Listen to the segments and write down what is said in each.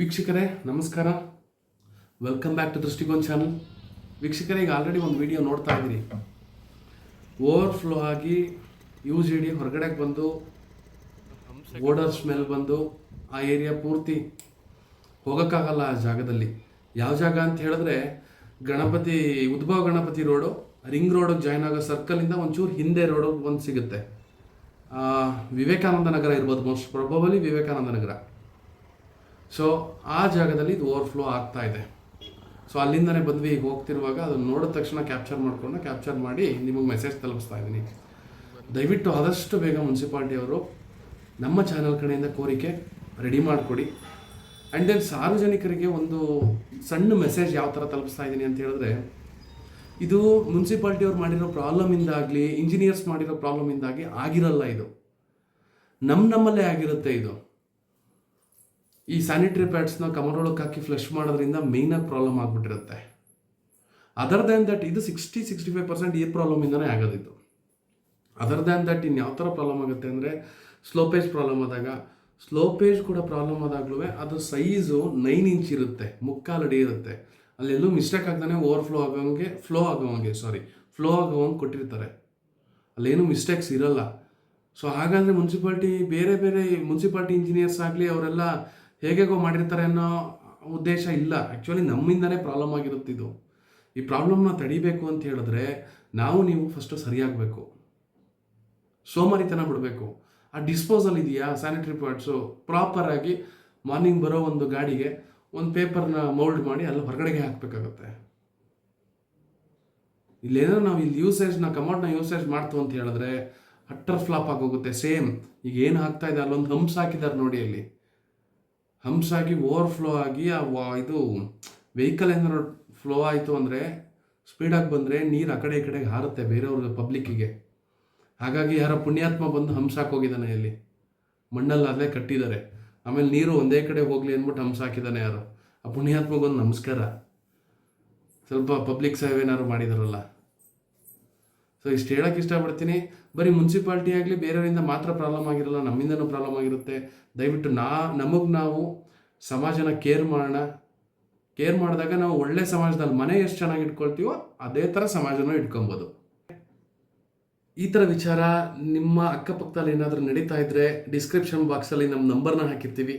ವೀಕ್ಷಕರೇ, ನಮಸ್ಕಾರ. Welcome back to Drishtikon channel ವೀಕ್ಷಕರೇ, ಈಗ ಆಲ್ರೆಡಿ ಒಂದು ವಿಡಿಯೋ ನೋಡ್ತಾ ಇದ್ದೀರಿ ಓವರ್ಫ್ಲೋ ಆಗಿ ಯು ಜಿ ಡಿ ಹೊರಗಡೆಗೆ ಬಂದು ಓಡರ್ ಸ್ಮೆಲ್ ಬಂದು, ಆ ಏರಿಯಾ ಪೂರ್ತಿ ಹೋಗೋಕ್ಕಾಗಲ್ಲ ಆ ಜಾಗದಲ್ಲಿ. ಯಾವ ಜಾಗ ಅಂತ ಹೇಳಿದ್ರೆ, ಗಣಪತಿ, ಉದ್ಭವ ಗಣಪತಿ ರೋಡು ರಿಂಗ್ ರೋಡಿಗೆ ಜಾಯ್ನ್ ಆಗೋ ಸರ್ಕಲಿಂದ ಒಂಚೂರು ಹಿಂದೆ ರೋಡು ಒಂದು ಸಿಗುತ್ತೆ. ವಿವೇಕಾನಂದ ನಗರ ಇರ್ಬೋದು most probably Vivekananda Nagar. So ಆ ಜಾಗದಲ್ಲಿ ಇದು ಓವರ್ಫ್ಲೋ ಆಗ್ತಾ ಇದೆ. ಸೊ ಅಲ್ಲಿಂದನೇ ಬಂದ್ವಿ ಈಗ ಹೋಗ್ತಿರುವಾಗ ಅದನ್ನು ನೋಡಿದ ತಕ್ಷಣ ಕ್ಯಾಪ್ಚರ್ ಮಾಡಿಕೊಂಡು ಕ್ಯಾಪ್ಚರ್ ಮಾಡಿ ನಿಮಗೆ ಮೆಸೇಜ್ ತಲುಪಿಸ್ತಾ ಇದ್ದೀನಿ. ದಯವಿಟ್ಟು ಆದಷ್ಟು ಬೇಗ ಮುನ್ಸಿಪಾಲ್ಟಿ ಅವರು ನಮ್ಮ ಚಾನಲ್ ಕಡೆಯಿಂದ ಕೋರಿಕೆ ರೆಡಿ ಮಾಡಿಕೊಡಿ. ಆ್ಯಂಡ್ ದೆನ್ ಸಾರ್ವಜನಿಕರಿಗೆ ಒಂದು ಸಣ್ಣ ಮೆಸೇಜ್ ಯಾವ ಥರ ತಲುಪಿಸ್ತಾ ಇದ್ದೀನಿ ಅಂತ ಹೇಳಿದ್ರೆ, ಇದು ಮುನ್ಸಿಪಾಲ್ಟಿಯವ್ರು ಮಾಡಿರೋ ಪ್ರಾಬ್ಲಮಿಂದಾಗಲಿ ಇಂಜಿನಿಯರ್ಸ್ ಮಾಡಿರೋ ಪ್ರಾಬ್ಲಮಿಂದಾಗಿ ಆಗಿರಲ್ಲ ಇದು. ನಮ್ಮ ನಮ್ಮಲ್ಲೇ ಆಗಿರುತ್ತೆ ಇದು. ಈ ಸ್ಯಾನಿಟರಿ ಪ್ಯಾಡ್ಸ್ನ ಕಮರೊಳಕ್ಕೆ ಹಾಕಿ ಫ್ಲಶ್ ಮಾಡೋದ್ರಿಂದ ಮೇಯ್ನಾಗಿ ಪ್ರಾಬ್ಲಮ್ ಆಗಿಬಿಟ್ಟಿರುತ್ತೆ. ಅದರ್ ದ್ಯಾನ್ ದಟ್ ಇದು ಸಿಕ್ಸ್ಟಿ ಸಿಕ್ಸ್ಟಿ ಫೈವ್ ಪರ್ಸೆಂಟ್ ಈ ಪ್ರಾಬ್ಲಮಿಂದನೇ ಆಗೋದಿತ್ತು. ಅದರ್ ದ್ಯಾನ್ ದಟ್ ಇನ್ನು ಯಾವ ಥರ ಪ್ರಾಬ್ಲಮ್ ಆಗುತ್ತೆ ಅಂದರೆ ಸ್ಲೋಪೇಜ್ ಪ್ರಾಬ್ಲಮ್ ಆದಾಗ ಸ್ಲೋಪೇಜ್ ಕೂಡ ಪ್ರಾಬ್ಲಮ್ ಆದಾಗ್ಲೂ ಅದು ಸೈಜು ನೈನ್ ಇಂಚ್ ಇರುತ್ತೆ, ಮುಕ್ಕಾಲು ಅಡಿ ಇರುತ್ತೆ. ಅಲ್ಲೆಲ್ಲೂ ಮಿಸ್ಟೇಕ್ ಆಗ್ತಾನೆ ಓವರ್ಫ್ಲೋ ಆಗೋಂಗೆ ಫ್ಲೋ ಆಗೋಂಗೆ ಸಾರಿ ಫ್ಲೋ ಆಗೋಂಗೆ ಕೊಟ್ಟಿರ್ತಾರೆ. ಅಲ್ಲೇನು ಮಿಸ್ಟೇಕ್ಸ್ ಇರಲ್ಲ. ಸೊ ಹಾಗಾದರೆ ಮುನ್ಸಿಪಾಲ್ಟಿ ಬೇರೆ ಬೇರೆ ಮುನ್ಸಿಪಾಲ್ಟಿ ಇಂಜಿನಿಯರ್ಸ್ ಆಗಲಿ, ಅವರೆಲ್ಲ ಹೇಗೆಗೋ ಮಾಡಿರ್ತಾರೆ ಅನ್ನೋ ಉದ್ದೇಶ ಇಲ್ಲ. ಆ್ಯಕ್ಚುಲಿ ನಮ್ಮಿಂದನೇ ಪ್ರಾಬ್ಲಮ್ ಆಗಿರುತ್ತಿದ್ದು ಈ ಪ್ರಾಬ್ಲಮ್ನ ತಡಿಬೇಕು ಅಂತ ಹೇಳಿದ್ರೆ ನಾವು ನೀವು ಫಸ್ಟು ಸರಿಯಾಗಬೇಕು. ಸೋಮಾರಿತನ ಬಿಡಬೇಕು. ಆ ಡಿಸ್ಪೋಸಲ್ ಇದೆಯಾ? ಸ್ಯಾನಿಟರಿ ಪ್ಯಾಡ್ಸು ಪ್ರಾಪರಾಗಿ ಮಾರ್ನಿಂಗ್ ಬರೋ ಒಂದು ಗಾಡಿಗೆ ಒಂದು ಪೇಪರ್ನ ಮೌಲ್ಡ್ ಮಾಡಿ ಅಲ್ಲಿ ಹೊರಗಡೆಗೆ ಹಾಕಬೇಕಾಗತ್ತೆ. ಇಲ್ಲೇನೋ ನಾವು ಇಲ್ಲಿ ಯೂಸೇಜ್ನ ಕಮೌಂಟ್ನ ಯೂಸೇಜ್ ಮಾಡ್ತು ಅಂತ ಹೇಳಿದ್ರೆ ಅಟ್ಟರ್ ಫ್ಲಾಪ್ ಆಗೋಗುತ್ತೆ. ಸೇಮ್ ಈಗ ಏನು ಹಾಕ್ತಾ ಇದೆ? ಅಲ್ಲೊಂದು ಹಂಪ್ಸ್ ಹಾಕಿದ್ದಾರೆ ನೋಡಿ ಅಲ್ಲಿ. ಹಂಪ್ಸ್ ಓವರ್ ಫ್ಲೋ ಆಗಿ ಆ ಇದು ವೆಹಿಕಲ್ ಏನಾದ್ರು ಫ್ಲೋ ಆಯಿತು ಅಂದರೆ ಸ್ಪೀಡಾಗಿ ಬಂದರೆ ನೀರು ಆ ಕಡೆ ಈ ಕಡೆಗೆ ಹಾರುತ್ತೆ ಬೇರೆಯವ್ರ ಪಬ್ಲಿಕ್ಕಿಗೆ ಹಾಗಾಗಿ ಯಾರೋ ಪುಣ್ಯಾತ್ಮ ಬಂದು ಹಾಕೋಗಿದ್ದಾನೆ ಇಲ್ಲಿ. ಮಣ್ಣಲ್ಲಿ ಕಟ್ಟಿದ್ದಾರೆ. ಆಮೇಲೆ ನೀರು ಒಂದೇ ಕಡೆ ಹೋಗಲಿ ಅಂದ್ಬಿಟ್ಟು ಹಂಸ ಹಾಕಿದ್ದಾನೆ ಯಾರು. ಆ ಪುಣ್ಯಾತ್ಮಗೊಂದು ನಮಸ್ಕಾರ. ಸ್ವಲ್ಪ ಪಬ್ಲಿಕ್ ಸೇವೆ ಏನಾದ್ರು ಮಾಡಿದಾರಲ್ಲ. ಸೊ ಇಷ್ಟು ಹೇಳೋಕ್ಕೆ ಇಷ್ಟಪಡ್ತೀನಿ. ಬರೀ ಮುನ್ಸಿಪಾಲ್ಟಿ ಆಗಲಿ ಬೇರೆಯವರಿಂದ ಮಾತ್ರ ಪ್ರಾಬ್ಲಮ್ ಆಗಿರಲ್ಲ, ನಮ್ಮಿಂದನೂ ಪ್ರಾಬ್ಲಮ್ ಆಗಿರುತ್ತೆ. ದಯವಿಟ್ಟು ನಾ, ನಮಗೆ ನಾವು ಸಮಾಜನ ಕೇರ್ ಮಾಡೋಣ. ಕೇರ್ ಮಾಡಿದಾಗ ನಾವು ಒಳ್ಳೆ ಸಮಾಜದಲ್ಲಿ ಮನೆ ಎಷ್ಟು ಚೆನ್ನಾಗಿ ಇಟ್ಕೊಳ್ತೀವೋ ಅದೇ ಥರ ಸಮಾಜನೂ ಇಟ್ಕೊಬೋದು. ಈ ಥರ ವಿಚಾರ ನಿಮ್ಮ ಅಕ್ಕಪಕ್ಕದಲ್ಲಿ ಏನಾದರೂ ನಡೀತಾ ಇದ್ದರೆ ಡಿಸ್ಕ್ರಿಪ್ಷನ್ ಬಾಕ್ಸಲ್ಲಿ ನಮ್ಮ ನಂಬರ್ನ ಹಾಕಿರ್ತೀವಿ.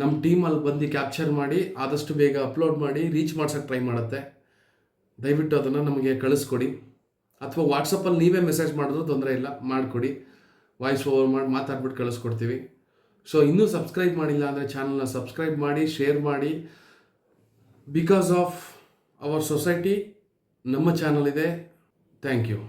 ನಮ್ಮ ಟೀಮ್ ಅಲ್ಲಿ ಬಂದು ಕ್ಯಾಪ್ಚರ್ ಮಾಡಿ, ಆದಷ್ಟು ಬೇಗ ಅಪ್ಲೋಡ್ ಮಾಡಿ ರೀಚ್ ಮಾಡ್ಸೋಕ್ಕೆ ಟ್ರೈ ಮಾಡುತ್ತೆ. ದಯವಿಟ್ಟು ಅದನ್ನು ನಮಗೆ ಕಳಿಸ್ಕೊಡಿ. ಅಥವಾ ವಾಟ್ಸಪ್ಪಲ್ಲಿ ನೀವೇ ಮೆಸೇಜ್ ಮಾಡಿದ್ರು ತೊಂದರೆ ಇಲ್ಲ, ಮಾಡಿಕೊಡಿ. ವಾಯ್ಸ್ ಓವರ್ ಮಾಡಿ ಮಾತಾಡ್ಬಿಟ್ಟು ಕಳಿಸ್ಕೊಡ್ತೀವಿ. ಸೊ ಇನ್ನೂ ಸಬ್ಸ್ಕ್ರೈಬ್ ಮಾಡಿಲ್ಲ ಅಂದರೆ ಚಾನಲ್ನ ಸಬ್ಸ್ಕ್ರೈಬ್ ಮಾಡಿ ಶೇರ್ ಮಾಡಿ. ಬಿಕಾಸ್ ಆಫ್ ಅವರ್ ಸೊಸೈಟಿ ನಮ್ಮ ಚಾನಲ್ ಇದೆ. Thank you